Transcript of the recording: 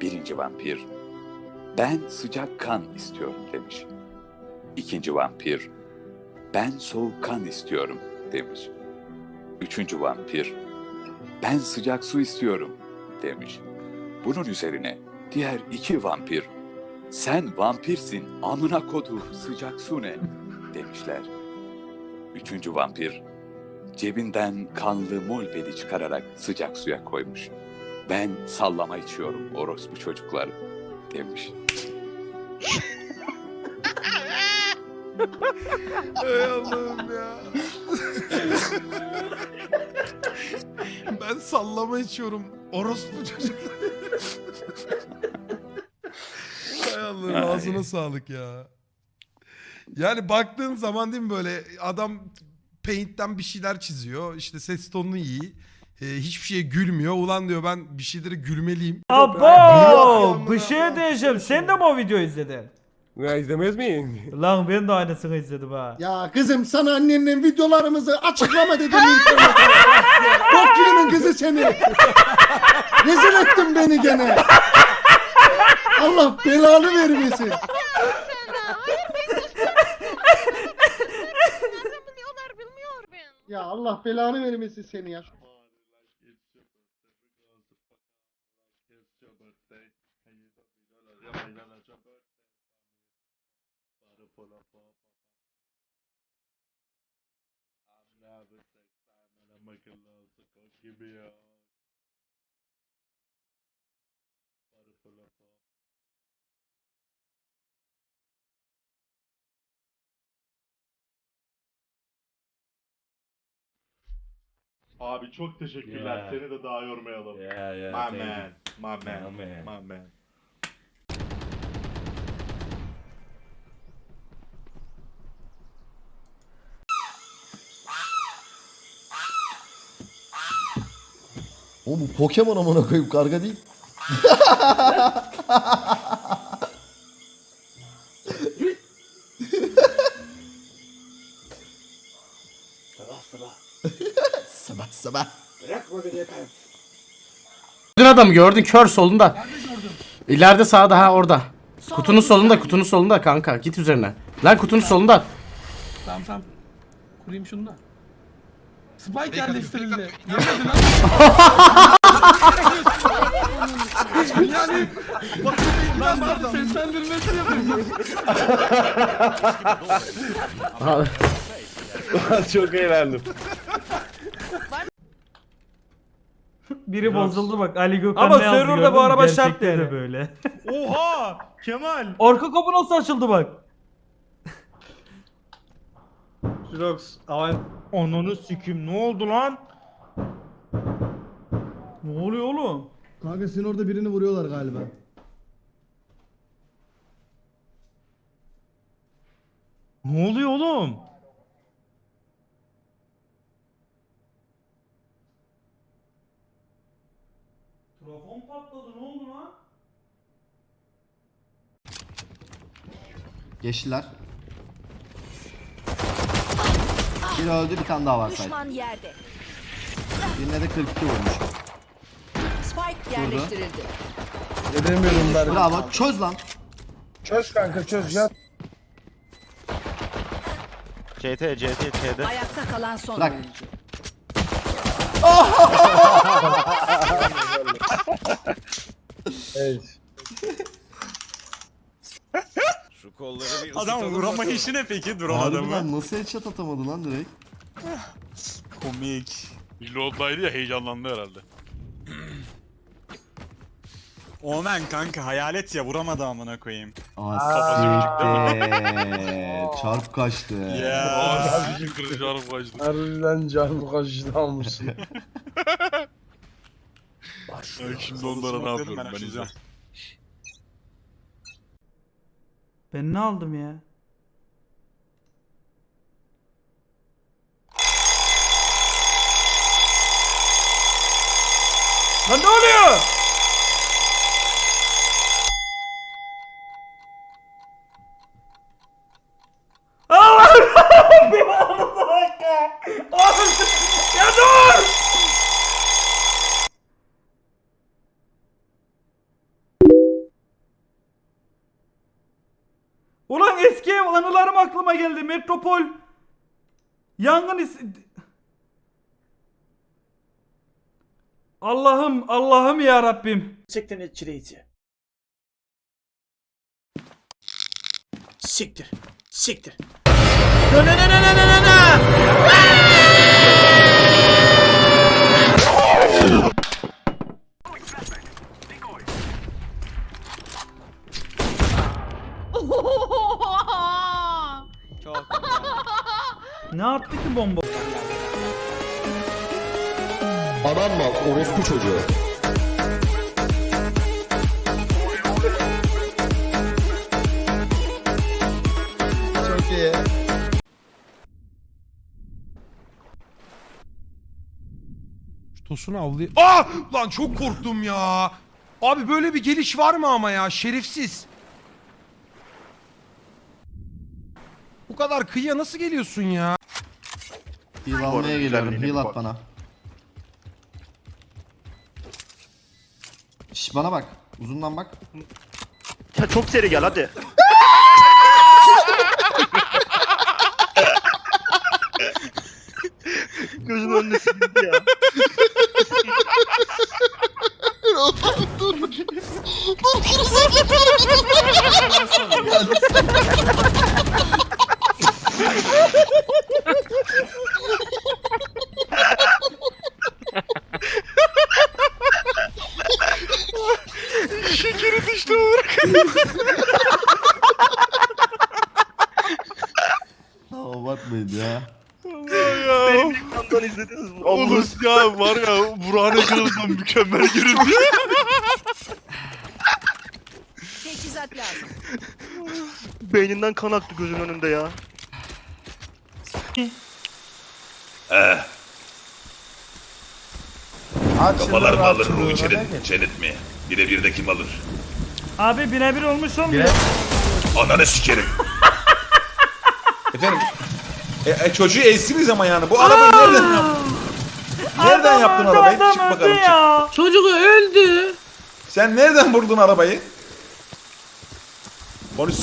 Birinci vampir, ben sıcak kan istiyorum demiş. İkinci vampir, ben soğuk kan istiyorum demiş. Üçüncü vampir, ben sıcak su istiyorum demiş. Bunun üzerine diğer iki vampir, sen vampirsin amına koduğum sıcak su ne demişler. Üçüncü vampir, cebinden kanlı molbeli çıkararak sıcak suya koymuş. Ben sallama içiyorum orospu çocuklar demiş. Ey Allah'ım ya. ben sallama içiyorum. Orospu çocuklar. Hay Allah'ım Ay. ağzına sağlık ya. Yani baktığın zaman değil mi böyle adam paint'ten bir şeyler çiziyor. İşte ses tonunu iyi. Ee, hiçbir şeye gülmüyor. Ulan diyor ben bir şeylere gülmeliyim. Abo! Bir şey diyeceğim. Sen de mi o videoyu izledin? Ya izlemez miyim? Lan ben de aynısını izledim ha. Ya kızım sana annenin videolarımızı açıklama dedim internete. Bok gülümün kızı seni. Rezil ettin beni gene. Allah belanı vermesin. Bilmiyor ben. Ya Allah belanı vermesin seni ya. Abi çok teşekkürler. Yeah. Seni de daha yormayalım. Yeah, yeah. my man. My man. My man. My man. Oğlum bu Pokemon amına koyup karga değil. sabah sabah. Gördün adamı gördün kör solunda. İleride sağda ha orada. Kutunun solunda kutunun solunda kanka git üzerine. Lan kutunun solunda. Tamam tamam. Kurayım şunu da. Spike yerleştirildi. Yemedi lan. yani ben sadece seslendirmesi yapıyorum. Çok eğlendim. Biri bozuldu bak Ali Gökhan Ama ne yazdı serverda gördün bu mü? araba şart Gerçekte de yani. böyle. Oha! Kemal. Arka kapı nasıl açıldı bak. Jirox. Ananı sikim ne oldu lan? Ne oluyor oğlum? Kanka senin orada birini vuruyorlar galiba. Ne oluyor oğlum? Trafon patladı ne oldu lan? Geçtiler. Bir öldü bir tane daha var sadece. Düşman yerde. Birine de 42 vurmuş. Spike yerleştirildi. Bravo çöz lan. CT, CT, C'de. Ayakta kalan son Bırak. oyuncu. Adam vuramayışı ne peki duran Harbiden nasıl headshot atamadı lan direkt? Komik. Reload'daydı ya heyecanlandı herhalde. Omen kanka hayalet ya vuramadı amına koyayım. Asiktir. Çarp kaçtı. Ya. Sizin kırıcı arım kaçtı. Harbiden almışsın. Şimdi onlara ne yapıyorum ben izle. Ben ne aldım ya? Lan ne oluyor? Allah! Bir dakika. Oğlum, Ya dur! Ulan eski ev anılarım aklıma geldi. Metropol. Yangın is... Allah'ım Allah'ım ya Rabbim. Gerçekten etkileyici. Siktir. Siktir. Ne ki bomba? Adam mal orospu çocuğu. Çok iyi. Şu tosunu avlay... Aa! Lan çok korktum ya. Abi böyle bir geliş var mı ama ya? Şerefsiz. Bu kadar kıyıya nasıl geliyorsun ya? Heal almaya geliyorum. Heal at bana. Şş bana bak. Uzundan bak. Ya çok seri gel hadi. Gözün önüne sildi ya. Abartmayın ya. Benim ekrandan izlediniz mi? Oğlum ya var ya Burak'ın ekranından mükemmel görüntü. Teçhizat lazım. Beyninden kan aktı gözün önünde ya. Kafalar mı alır ruhu Cennet mi? Birebir de kim alır? Abi birebir olmuş olmuyor. Ananı sikerim. Efendim e, e, çocuğu ezdiniz ama yani bu arabayı nereden yaptın? Nereden yaptın öldü, arabayı? adam Çık öldü bakalım çık. ya. Çocuk öldü. Sen nereden vurdun arabayı? Konuşsana.